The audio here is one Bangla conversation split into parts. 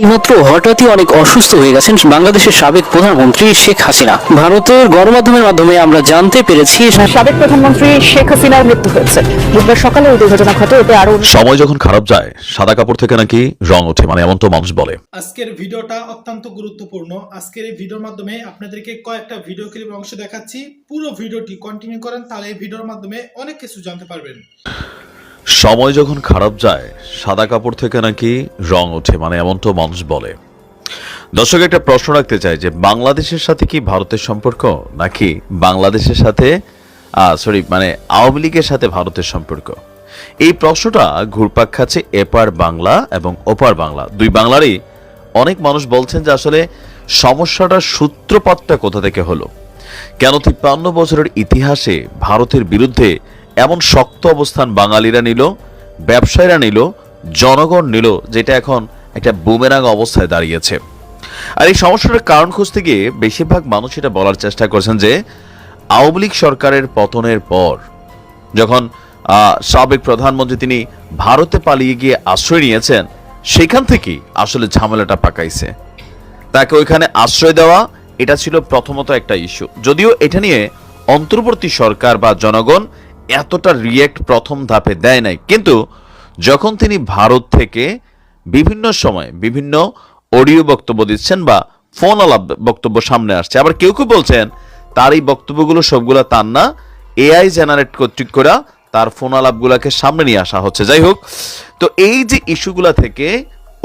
এইমাত্র হঠাৎই অনেক অসুস্থ হয়ে গেছেন বাংলাদেশের সাবেক প্রধানমন্ত্রী শেখ হাসিনা। ভারতের গণমাধ্যমের মাধ্যমে আমরা জানতে পেরেছি সাবেক প্রধানমন্ত্রী শেখ হাসিনার মৃত্যু হয়েছে। বুধবার সকালে ওই দুর্ঘটনা ঘটে এতে আরও সময় যখন খারাপ যায় সাদা কাপড় থেকে নাকি রং ওঠে মানে এমন তো মানুষ বলে। আজকের ভিডিওটা অত্যন্ত গুরুত্বপূর্ণ। আজকের এই ভিডিওর মাধ্যমে আপনাদেরকে কয়েকটা ভিডিও ক্লিপের অংশ দেখাচ্ছি। পুরো ভিডিওটি কন্টিনিউ করেন তাহলে এই ভিডিওর মাধ্যমে অনেক কিছু জানতে পারবেন। সময় যখন খারাপ যায়, সাদা কাপড় থেকে নাকি রং ওঠে মানে এমন তো মানুষ বলে। দর্শক, একটা প্রশ্ন রাখতে চাই যে, বাংলাদেশের সাথে কি ভারতের সম্পর্ক, নাকি বাংলাদেশের সাথে সরি মানে আওয়ামী লীগের সাথে ভারতের সম্পর্ক? এই প্রশ্নটা ঘুরপাক খাচ্ছে এপার বাংলা এবং ওপার বাংলা। দুই বাংলারই অনেক মানুষ বলছেন যে, আসলে সমস্যাটার সূত্রপাতটা কোথা থেকে হলো? কেন তিপ্পান্ন বছরের ইতিহাসে ভারতের বিরুদ্ধে এমন শক্ত অবস্থান বাঙালিরা নিল, ব্যবসায়ীরা নিল, জনগণ নিল, যেটা এখন একটা বুমেরাং অবস্থায় দাঁড়িয়েছে। আর এই সমস্যাটার কারণ খুঁজতে গিয়ে বেশিরভাগ মানুষ এটা বলার চেষ্টা করছেন যে, আওয়ামী লীগ সরকারের পতনের পর যখন সাবেক প্রধানমন্ত্রী তিনি ভারতে পালিয়ে গিয়ে আশ্রয় নিয়েছেন, সেখান থেকেই আসলে ঝামেলাটা পাকাইছে। তাকে ওইখানে আশ্রয় দেওয়া, এটা ছিল প্রথমত একটা ইস্যু যদিও এটা নিয়ে অন্তর্বর্তী সরকার বা জনগণ এতটা রিয়েক্ট প্রথম ধাপে দেয় নাই। কিন্তু যখন তিনি ভারত থেকে বিভিন্ন সময় বিভিন্ন অডিও বক্তব্য দিচ্ছেন বা ফোন আলাপ বক্তব্য সামনে আসছে, আবার কেউ কেউ বলছেন, তার এই বক্তব্যগুলো সবগুলো তার না এআই জেনারেট কর্তৃক করা তার ফোন আলাপগুলোকে সামনে নিয়ে আসা হচ্ছে। যাই হোক, তো এই যে ইস্যুগুলা থেকে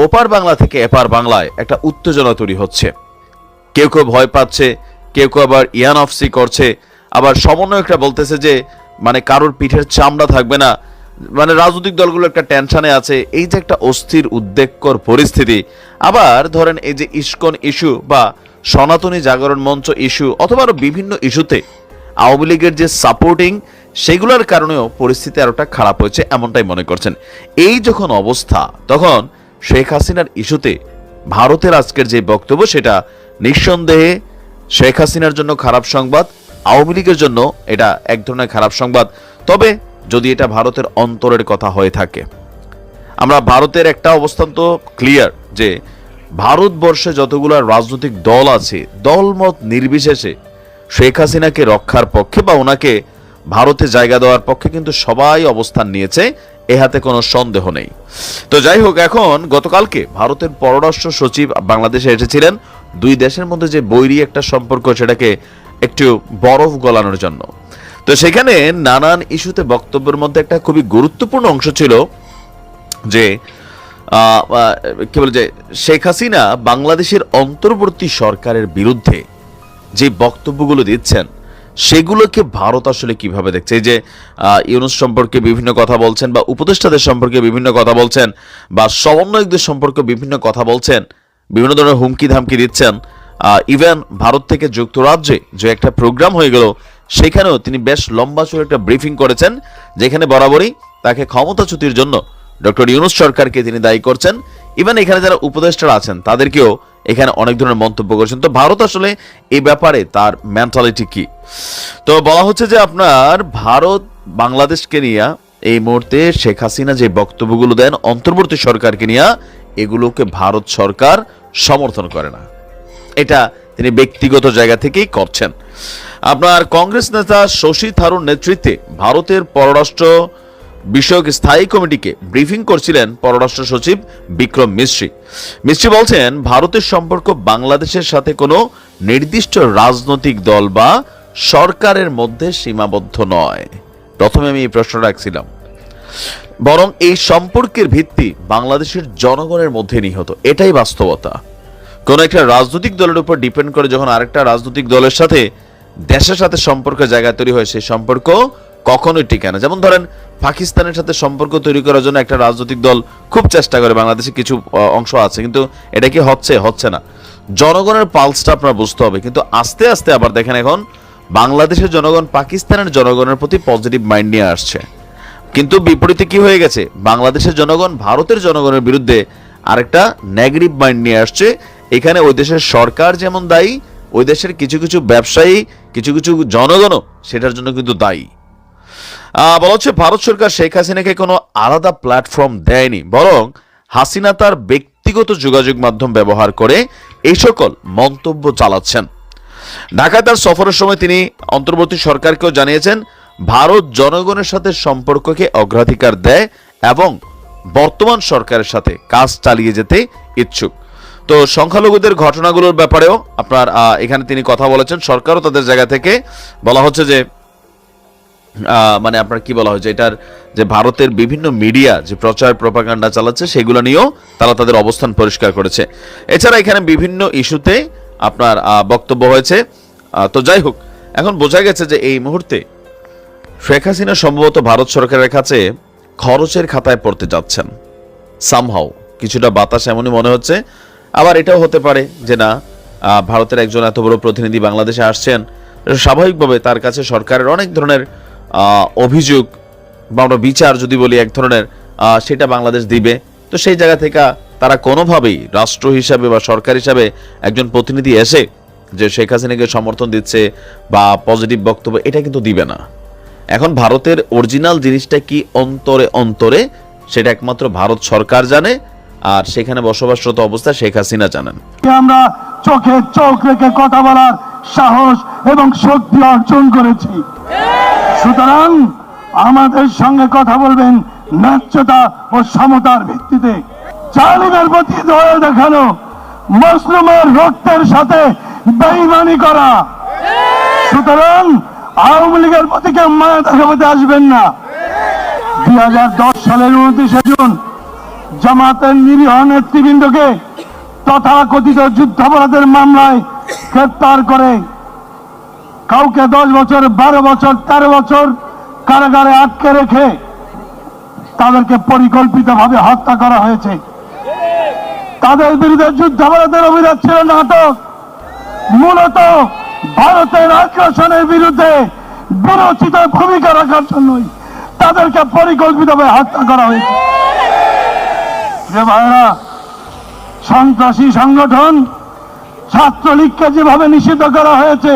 ওপার বাংলা থেকে এপার বাংলায় একটা উত্তেজনা তৈরি হচ্ছে। কেউ কেউ ভয় পাচ্ছে, কেউ কেউ আবার ইয়ান অফসি করছে, আবার সমন্বয়করা বলতেছে যে মানে কারোর পিঠের চামড়া থাকবে না। মানে রাজনৈতিক দলগুলো একটা টেনশনে আছে। এই যে একটা অস্থির, উদ্বেগকর পরিস্থিতি। আবার ধরেন এই যে ইস্কন ইস্যু বা সনাতনী জাগরণ মঞ্চ ইস্যু অথবা আরও বিভিন্ন ইস্যুতে আওয়ামী লীগের যে সাপোর্টিং, সেগুলোর কারণেও পরিস্থিতি আরোটা খারাপ হয়েছে এমনটাই মনে করছেন। এই যখন অবস্থা, তখন শেখ হাসিনার ইস্যুতে ভারতের আজকের যে বক্তব্য, সেটা নিঃসন্দেহে শেখ হাসিনার জন্য খারাপ সংবাদ আওয়ামী লীগের জন্য এটা এক ধরনের খারাপ সংবাদ। তবে যদি এটা ভারতের অন্তরের কথা হয়ে থাকে, আমরা ভারতের একটা অবস্থান তো ক্লিয়ার যে ভারতবর্ষে যতগুলো রাজনৈতিক দল আছে, দলমত নির্বিশেষে শেখ হাসিনাকে রক্ষার পক্ষে বা ওনাকে ভারতে জায়গা দেওয়ার পক্ষে কিন্তু সবাই অবস্থান নিয়েছে, এ হাতে কোনো সন্দেহ নেই। তো যাই হোক, এখন গতকালকে ভারতের পররাষ্ট্র সচিব বাংলাদেশে এসেছিলেন। দুই দেশের মধ্যে যে বৈরী একটা সম্পর্ক, সেটাকে একটু বরফ গলানোর জন্য। তো সেখানে নানান ইস্যুতে বক্তব্যের মধ্যে একটা খুবই গুরুত্বপূর্ণ অংশ ছিল যে কি বলে যে, শেখ হাসিনা বাংলাদেশের অন্তর্বর্তী সরকারের বিরুদ্ধে যে বক্তব্যগুলো দিচ্ছেন, সেগুলোকে ভারত আসলে কীভাবে দেখছে? এই যে ইউনুস সম্পর্কে বিভিন্ন কথা বলছেন বা উপদেষ্টাদের সম্পর্কে বিভিন্ন কথা বলছেন বা সমন্বয়কদের সম্পর্কে বিভিন্ন কথা বলছেন, বিভিন্ন ধরনের হুমকি ধামকি দিচ্ছেন ইভেন ভারত থেকে যুক্তরাজ্যে যে একটা প্রোগ্রাম হয়ে গেল, সেখানেও তিনি বেশ লম্বা চড়ে একটা ব্রিফিং করেছেন, যেখানে বরাবরই তাকে ক্ষমতাচ্যুতির জন্য ডক্টর ইউনুস সরকারকে তিনি দায়ী করছেন। ইভেন এখানে যারা উপদেষ্টারা আছেন, তাদেরকেও এখানে অনেক ধরনের মন্তব্য করেছেন। তো ভারত আসলে এই ব্যাপারে তার মেন্টালিটি কি? তো বলা হচ্ছে যে আপনার ভারত বাংলাদেশকে নিয়ে এই মুহূর্তে শেখ হাসিনা যে বক্তব্যগুলো দেন, অন্তর্বর্তী সরকারকে নিয়ে এগুলোকে ভারত সরকার সমর্থন করে না। এটা তিনি ব্যক্তিগত জায়গা থেকেই করছেন। আপনার কংগ্রেস নেতা শশী থারুর নেতৃত্বে ভারতের পররাষ্ট্র বিষয়ক স্থায়ী কমিটিকে ব্রিফিং করছিলেন পররাষ্ট্র সচিব বিক্রম মিশ্রি মিশ্রি বলছেন, ভারতের সম্পর্ক বাংলাদেশের সাথে কোনো নির্দিষ্ট রাজনৈতিক দল বা সরকারের মধ্যে সীমাবদ্ধ নয়। প্রথমে আমি এই প্রশ্ন রাখছিলাম। বরং এই সম্পর্কের ভিত্তি বাংলাদেশের জনগণের মধ্যে নিহত। এটাই বাস্তবতা। কোন একটা রাজনৈতিক দলের উপর ডিপেন্ড করে যখন আরেকটা রাজনৈতিক দলের সাথে, দেশের সাথে সম্পর্ক জায়গা তৈরি হয়, সেই সম্পর্ক কখনোই টিকে না। যেমন ধরেন, পাকিস্তানের সাথে সম্পর্ক তৈরি করার জন্য একটা রাজনৈতিক দল খুব চেষ্টা করে, বাংলাদেশে কিছু অংশ আছে, কিন্তু এটা কি হচ্ছে? হচ্ছে না। জনগণের পালসটা আপনার বুঝতে হবে, কিন্তু আস্তে আস্তে আবার দেখেন এখন, বাংলাদেশের জনগণ পাকিস্তানের জনগণের প্রতি পজিটিভ মাইন্ড নিয়ে আসছে। কিন্তু বিপরীতে কি হয়ে গেছে? বাংলাদেশের জনগণ, ভারতের জনগণের বিরুদ্ধে আরেকটা নেগেটিভ মাইন্ড নিয়ে আসছে এখানে ওই দেশের সরকার যেমন দায়ী, ওই দেশের কিছু কিছু ব্যবসায়ী, কিছু কিছু জনগণও সেটার জন্য কিন্তু দায়ী। বলা হচ্ছে ভারত সরকার শেখ হাসিনাকে কোনো আলাদা প্ল্যাটফর্ম দেয়নি, বরং হাসিনা তার ব্যক্তিগত যোগাযোগ মাধ্যম ব্যবহার করে এই সকল মন্তব্য চালাচ্ছেন। ঢাকায় তার সফরের সময় তিনি অন্তর্বর্তী সরকারকেও জানিয়েছেন, ভারত জনগণের সাথে সম্পর্ককে অগ্রাধিকার দেয় এবং বর্তমান সরকারের সাথে কাজ চালিয়ে যেতে ইচ্ছুক। তো সংখ্যালঘুদের ঘটনাগুলোর ব্যাপারেও আপনার এখানে তিনি কথা বলেছেন। সরকারও তাদের জায়গা থেকে বলা হচ্ছে যে মানে আপনার কি বলা হয়েছে এটার যে ভারতের বিভিন্ন মিডিয়া যে প্রচার প্রপাগান্ডা চালাচ্ছে, সেগুলো নিয়েও তারা তাদের অবস্থান পরিষ্কার করেছে। এছাড়া এখানে বিভিন্ন ইস্যুতে আপনার বক্তব্য হয়েছে। তো যাই হোক, এখন বোঝা গেছে যে এই মুহূর্তে শেখ হাসিনা সম্ভবত ভারত সরকারের কাছে খরচের খাতায় পড়তে যাচ্ছেন। সামহাও কিছুটা বাতাস এমনই মনে হচ্ছে। আবার এটাও হতে পারে যে না ভারতের একজন এত বড় প্রতিনিধি বাংলাদেশে আসছেন, স্বাভাবিকভাবে তার কাছে সরকারের অনেক ধরনের অভিযোগ বা আমরা বিচার যদি বলি এক ধরনের সেটা বাংলাদেশ দিবে। তো সেই জায়গা থেকে তারা কোনোভাবেই রাষ্ট্র হিসাবে বা সরকার হিসাবে একজন প্রতিনিধি এসে যে শেখ হাসিনাকে সমর্থন দিচ্ছে বা পজিটিভ বক্তব্য, এটা কিন্তু দিবে না। এখন ভারতের অরিজিনাল জিনিসটা কি অন্তরে অন্তরে, সেটা একমাত্র ভারত সরকার জানে আর সেখানে বসবাসরত অবস্থায় শেখ হাসিনা জানেন। আমরা চোখে চোখ রেখে কথা বলার সাহস এবং শক্তি অর্জন করেছি। সুতরাং আমাদের সঙ্গে কথা বলবেন ন্যায্যতা ও সমতার ভিত্তিতে। জালিমের প্রতি দয়া দেখানো মুসলিমের রক্তের সাথে বেইমানি করা। সুতরাং আওয়ামী লীগের প্রতি কেউ মায়া দেখাতে আসবেন না। দুই হাজার দশ সালের উনত্রিশে জুন জামাতের নিরীহ নেতৃবৃন্দকে তথাকথিত যুদ্ধাপরাধের মামলায় গ্রেপ্তার করে। কাউকে দশ বছর, বারো বছর, তেরো বছর কারাগারে আটকে রেখে তাদেরকে পরিকল্পিতভাবে হত্যা করা হয়েছে। তাদের বিরুদ্ধে যুদ্ধাপরাধের অভিযোগ ছিল নাটক। মূলত ভারতের আগ্রাসনের বিরুদ্ধে বিরোচিত ভূমিকা রাখার জন্যই তাদেরকে পরিকল্পিতভাবে হত্যা করা হয়েছে। যে ভাইরা সন্ত্রাসী সংগঠন ছাত্রলীগকে যেভাবে নিষিদ্ধ করা হয়েছে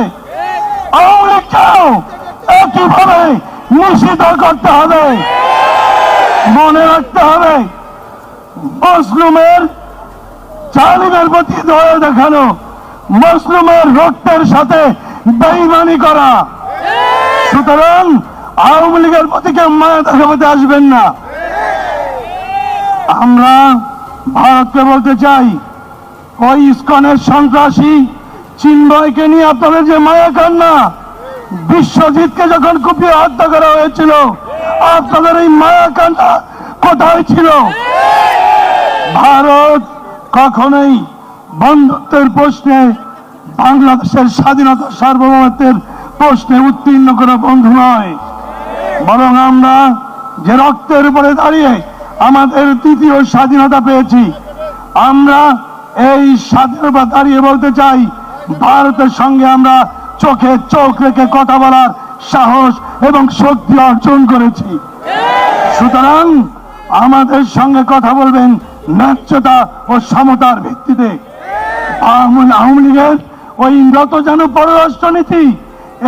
একইভাবে নিষিদ্ধ করতে হবে। মনে রাখতে হবে, মুসলিমের জালিমের প্রতি দয়া দেখানো, মুসলিমের রক্তের সাথে বেইমানি করা। সুতরাং আওয়ামী লীগের প্রতি কেউ মায়া দেখাতে আসবেন না। আমরা ভারতকে বলতে চাই, ওই ইস্কনের সন্ত্রাসী চিন্ময়কে নিয়ে আপনাদের যে মায়া কান্না, বিশ্বজিৎকে যখন কুপিয়ে হত্যা করা হয়েছিল, আপনাদের এই মায়া কান্না কোথায় ছিল? ভারত কখনোই বন্ধুত্বের প্রশ্নে, বাংলাদেশের স্বাধীনতা সার্বভৌমত্বের প্রশ্নে উত্তীর্ণ কোনো বন্ধু নয়। বরং আমরা যে রক্তের উপরে দাঁড়িয়ে আমাদের তৃতীয় স্বাধীনতা পেয়েছি। আমরা এই স্বাধীনতা দাঁড়িয়ে বলতে চাই, ভারতের সঙ্গে আমরা চোখে চোখ রেখে কথা বলার সাহস এবং শক্তি অর্জন করেছি। সুতরাং আমাদের সঙ্গে কথা বলবেন ন্যায্যতা ও সমতার ভিত্তিতে। আওয়ামী লীগের ওই যত যেন পররাষ্ট্রনীতি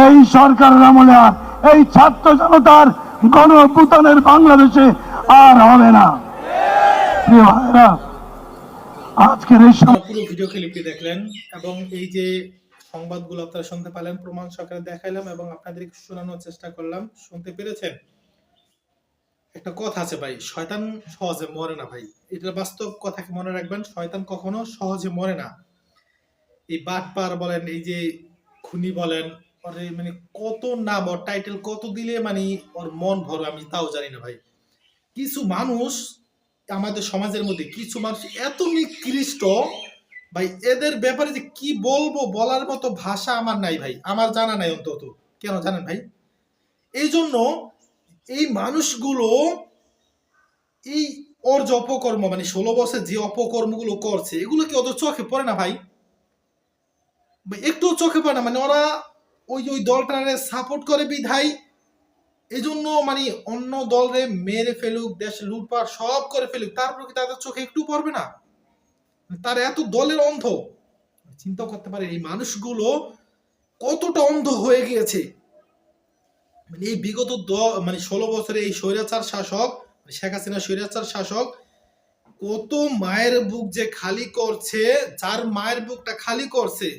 এই সরকারের আমলে আর এই ছাত্র জনতার গণ বাংলাদেশে আর হবে না। প্রিয় ভাইরা আজকের এই পুরো ভিডিও ক্লিপটি দেখলেন এবং এই যে সংবাদগুলো আপনারা শুনতে পেলেন, প্রমাণ সহকারে দেখাইলাম এবং আপনাদেরকে শোনানোর চেষ্টা করলাম। শুনতে পেরেছেন? একটা কথা আছে ভাই, শয়তান সহজে মরে না ভাই। এটা বাস্তব কথাকে মনে রাখবেন? শয়তান কখনো সহজে মরে না। এই বাটপার বলেন, এই যে খুনি বলেন মানে কত নাম, ওর টাইটেল কত দিলে মানে ওর মন ভরবে আমি তাও জানি না ভাই। কিছু মানুষ আমাদের সমাজের মধ্যে, কিছু মানুষ এত নিকৃষ্ট ভাই, এদের ব্যাপারে যে কি বলব বলার মতো ভাষা আমার নাই ভাই, আমার জানা নাই অন্তত, কেন জানেন ভাই? এই জন্য এই মানুষগুলো এই ওর যে অপকর্ম মানে ষোলো বছর যে অপকর্মগুলো করছে, এগুলো কি ওদের চোখে পড়ে না ভাই? একটুও চোখে পড়ে না মানে ওরা ওই ওই দলটারে সাপোর্ট করে বিধায় এই জন্য মানে অন্য দলরে মেরে ফেলুক, দেশ লুটপাট সব করে ফেলুক তারপর কি তাদের চোখে একটু পড়বে না? তার এত দলের অন্ধ। চিন্তা করতে পারে, এই মানুষগুলো কতটা অন্ধ হয়ে গিয়েছে। মানে এই বিগত মানে ষোলো বছরে এই স্বৈরাচার শাসক মানে শেখ হাসিনা স্বৈরাচার শাসক কত মায়ের বুক যে খালি করছে, যার মায়ের বুকটা খালি করছে।